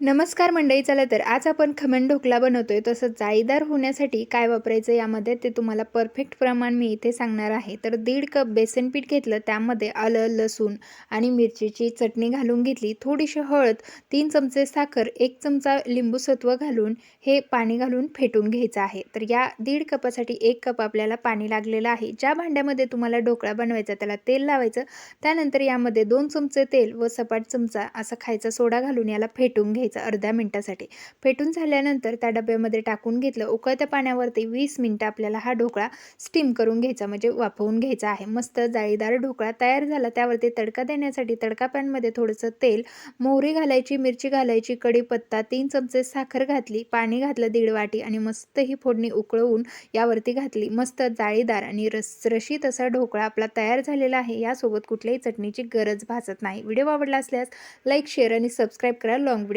नमस्कार मंडळी चला तर आज आपण खमण ढोकला बनवतोय. तसं जाळीदार होण्यासाठी काय वापरायचं यामध्ये ते तुम्हाला परफेक्ट प्रमाण मी इथे सांगणार आहे. तर दीड कप बेसन पीठ घेतलं त्यामध्ये आलं लसूण आणि मिरचीची चटणी घालून घेतली. थोडीशी हळद तीन चमचे साखर एक चमचा लिंबू सत्व घालून हे पाणी घालून फेटून घ्यायचं आहे. तर या दीड कपासाठी एक कप आपल्याला पाणी लागलेलं आहे. ज्या भांड्यामध्ये तुम्हाला ढोकळा बनवायचा त्याला तेल लावायचं. त्यानंतर यामध्ये दोन चमचे तेल व सपाट चमचा असा खायचा सोडा घालून याला फेटून घ्यायचं अर्ध्या मिनटासाठी. फेटून झाल्यानंतर त्या डब्यामध्ये टाकून घेतलं. उकळत्या पाण्यावरती वीस मिनटं आपल्याला हा ढोकळा स्टीम करून घ्यायचा म्हणजे वाफवून घ्यायचा आहे. मस्त जाळीदार ढोकळा तयार झाला. त्यावरती तडका देण्यासाठी तडका पॅनमध्ये थोडंसं तेल मोहरी घालायची मिरची घालायची कढीपत्ता तीन चमचे साखर घातली पाणी घातलं दीड वाटी आणि मस्त ही फोडणी उकळवून यावरती घातली. मस्त जाळीदार आणि रसरशीत असा ढोकळा आपला तयार झालेला आहे. यासोबत कुठल्याही चटणीची गरज भासत नाही. व्हिडिओ आवडला असल्यास लाईक शेअर आणि सबस्क्राईब करा. Long video